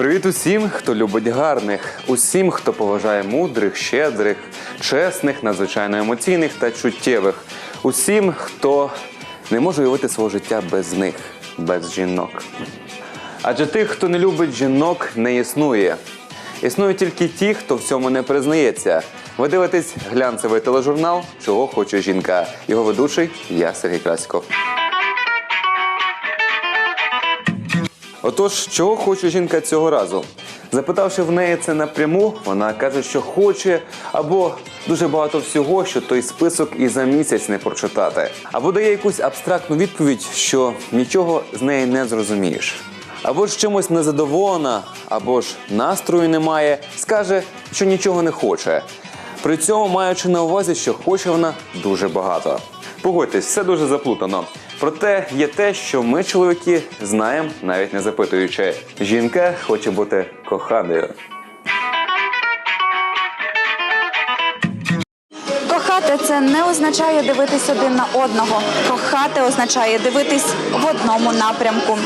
Привіт усім, хто любить гарних, усім, хто поважає мудрих, щедрих, чесних, надзвичайно емоційних та чуттєвих, усім, хто не може уявити свого життя без них, без жінок. Адже тих, хто не любить жінок, не існує. Існують тільки ті, хто в цьому не признається. Ви дивитесь глянцевий тележурнал Чого хоче жінка. Його ведучий я Сергій Краськов. Отож, чого хоче жінка цього разу? Запитавши в неї це напряму, вона каже, що хоче або дуже багато всього, що той список і за місяць не прочитати, або дає якусь абстрактну відповідь, що нічого з неї не зрозумієш. Або ж чимось незадоволена, або ж настрою немає, скаже, що нічого не хоче. При цьому маючи на увазі, що хоче вона дуже багато. Погодьтесь, все дуже заплутано. Проте є те, що ми, чоловіки, знаємо, навіть не запитуючи. Жінка хоче бути коханою. Кохати це не означає дивитись один на одного. Кохати означає дивитись в одному напрямку.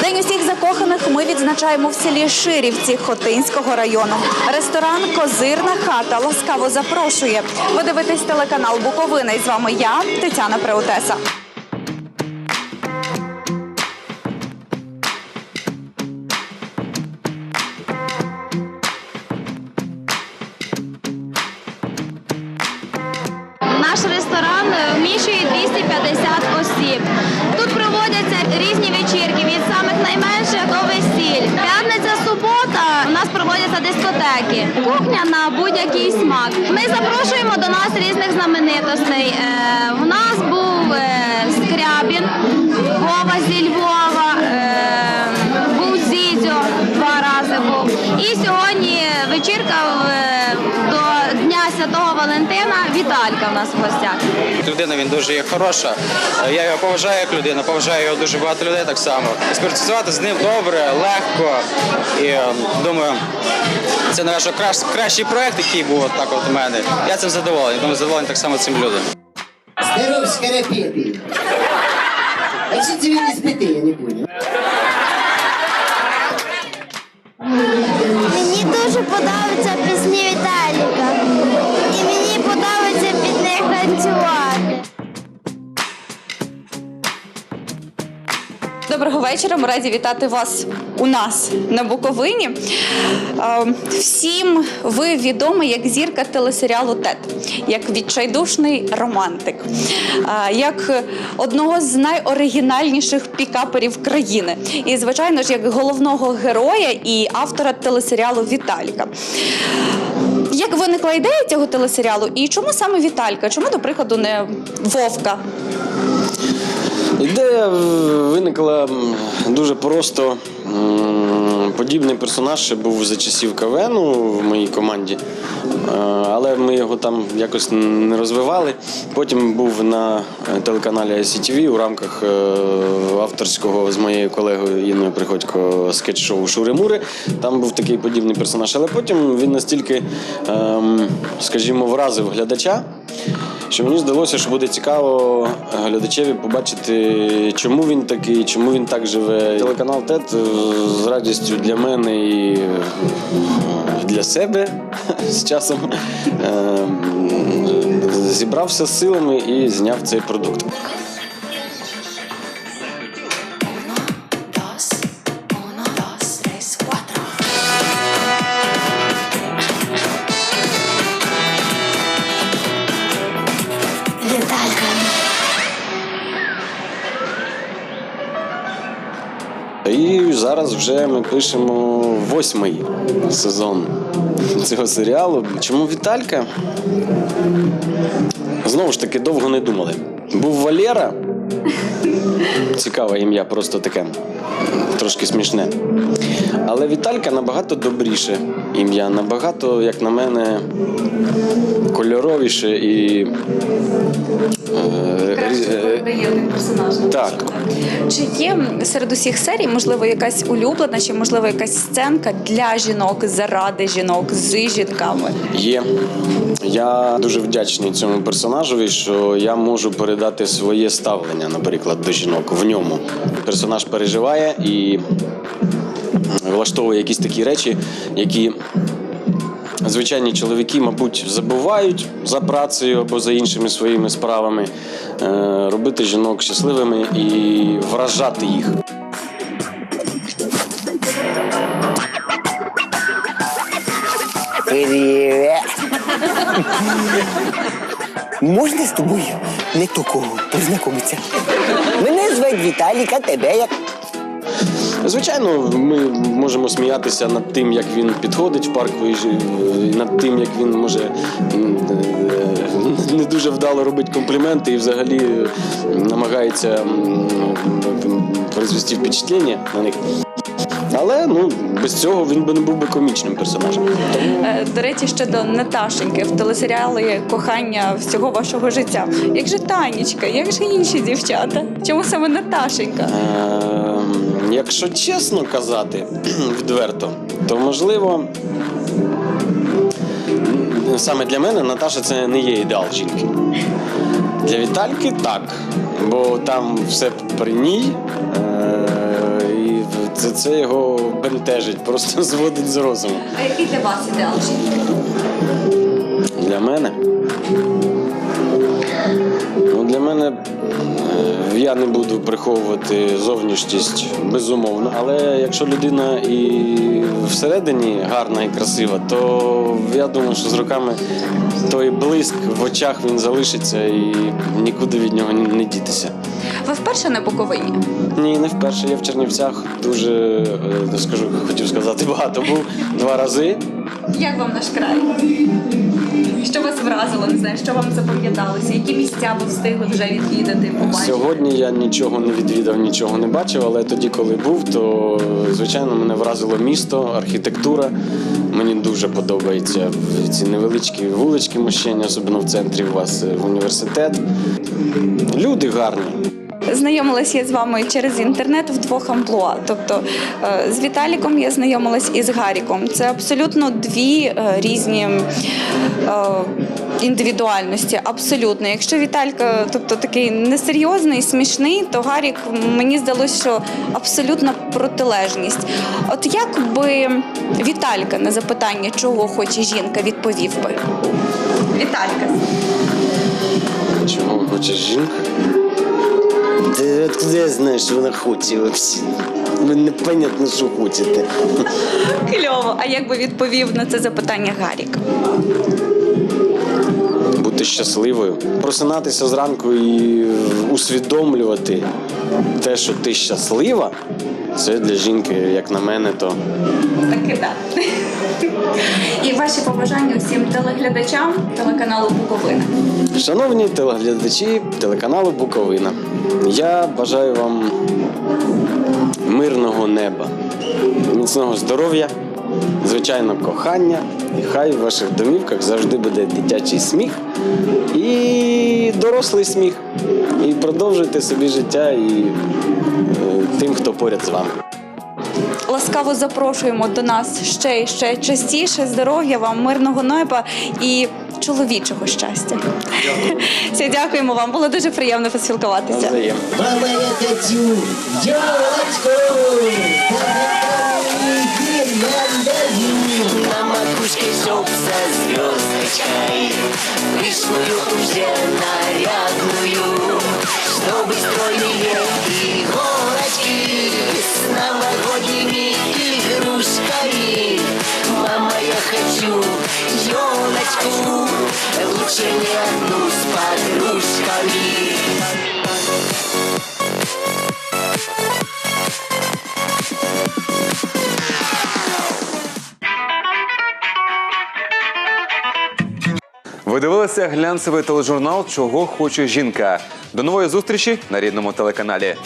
День усіх закоханих ми відзначаємо в селі Ширівці Хотинського району. Ресторан Козирна хата ласкаво запрошує. Ви дивитесь телеканал Буковина. І з вами я, Тетяна Преутеса. Наш ресторан е, вміщує 250 осіб. Тут проводяться різні вечірки від самих найменших до весіль. П'ятниця, субота у нас проводяться дискотеки. Кухня на будь-який смак. Ми запрошуємо до нас різних знаменитостей. Е, У нас нас в гостях. Людина він дуже є хороша. Я його поважаю як людину, поважаю його дуже багато людей так само. Співпрацювати з ним добре, легко. І е, думаю, це наш кращ, кращий проект, який був так от у мене. Я цим задоволений. Думаю, задоволений так само цим людям. Здоров, скоропетый. А что тебе не спиты, я не понял. Вечора. Раді вітати вас у нас на Буковині. Е, Всім ви відомі як зірка телесеріалу ТЕТ, як відчайдушний романтик, е, як одного з найоригінальніших пікаперів країни. І, звичайно ж, як головного героя і автора телесеріалу Віталіка. Як виникла ідея цього телесеріалу, і чому саме Віталька? Чому, до прикладу, не Вовка? Ідея е, виникла дуже просто. Подібний персонаж ще був за часів КВНу в моїй команді, Е, але ми його там якось не розвивали. Потім був на е, телеканалі ICTV у рамках авторського з моєю колегою Інною Приходько скетч-шоу Шури-Мури. Там був такий подібний персонаж. Але потім він настільки, ем, скажімо, вразив глядача що мені здалося, що буде цікаво глядачеві побачити, чому він такий, чому він так живе. Телеканал ТЕТ е, з радістю для мене і е, для себе з часом е, зібрався з силами і зняв цей продукт. Зараз вже ми пишемо восьмий сезон цього серіалу. Чому Віталька? Знову ж таки, довго не думали. Був Валера. Цікаве ім'я, просто таке, трошки смішне. Але Віталька набагато добріше ім'я, набагато, як на мене, кольоровіше і. е, е, Так. Чи є серед усіх серій, можливо, якась улюблена, чи можливо якась сценка для жінок, заради жінок, з жінками? Є. Я дуже вдячний цьому персонажеві, що я можу передати своє ставлення, наприклад, до жінок в ньому. Персонаж переживає і влаштовує якісь такі речі, які звичайні чоловіки, мабуть, забувають за працею або за іншими своїми справами, е, робити жінок щасливими і вражати їх. Привіт. Можна з тобою не тільки познайомитися? Мене звати Віталік, а тебе як? Звичайно, ми можемо сміятися над тим, як він підходить в ж- і над тим, як він може е, не дуже вдало робить компліменти і взагалі намагається м, призвести впечатлення на них. Але ну, без цього він би не був би комічним персонажем. Е, До речі, щодо Наташеньки в телесеріалі Кохання всього вашого життя. Як же Танечка, як же інші дівчата? Чому саме Наташенька? Якщо чесно казати відверто, то можливо. Саме для мене Наташа це не є ідеал жінки. Для Вітальки так. Бо там все при ній. е, І це, це його бентежить, просто зводить з розуму. А який для вас ідеал жінки? Для мене. Ну, для мене я не буду приховувати зовнішність безумовно. Але якщо людина і всередині гарна і красива, то я думаю, що з роками той блиск в очах він залишиться і нікуди від нього не дітися. Ви вперше на Буковині? Ні, не вперше. Я в Чернівцях дуже е, скажу, хотів сказати, багато був два рази. Як вам наш край? Що вас вразило? Не знаю, що вам запам'яталося? Які місця ви встигли вже відвідати, побачити? Сьогодні я нічого не відвідав, нічого не бачив, але тоді, коли був, то звичайно мене вразило місто, архітектура. Мені дуже подобаються ці невеличкі вулички мощені, особливо в центрі у вас е, університет. Люди гарні. Знайомилась я з вами через інтернет в двох амплуа. Тобто е, з Віталіком я знайомилась і з Гаріком. Це абсолютно дві е, різні е, індивідуальності. Абсолютно. Якщо Віталька, тобто такий несерйозний, смішний, то Гарік мені здалося, що абсолютна протилежність. От як би Віталька на запитання, чого хоче жінка, відповів би? Віталька. Чого хоче жінка? Ти откуда я знаю, що вона хоче взагалі? Ви непонятно, що хочете. Кльово. А як би відповів на це запитання Гарік? Бути щасливою, просинатися зранку і усвідомлювати те, що ти щаслива, це для жінки, як на мене, то Таки так. І ваші побажання усім телеглядачам телеканалу Буковина. Шановні телеглядачі телеканалу Буковина, я бажаю вам мирного неба, міцного здоров'я, звичайно, кохання. І хай в ваших домівках завжди буде дитячий сміх і дорослий сміх. І продовжуйте собі життя і е, тим, хто поряд з вами. Ласкаво запрошуємо до нас ще і ще частіше. Здоров'я вам, мирного неба і чоловічого щастя. Все, дякуємо вам. Було дуже приємно поспілкуватися. Мама, я хочу елочку, мандарин. На макушке чтоб со звездочкой Пышную уже нарядную Чтобы стройные иголочки С новогодними игрушками Мама, я хочу елочку Лучше не одну с подружками Дивилися глянцевий тележурнал Чого хоче жінка. До нової зустрічі на рідному телеканалі.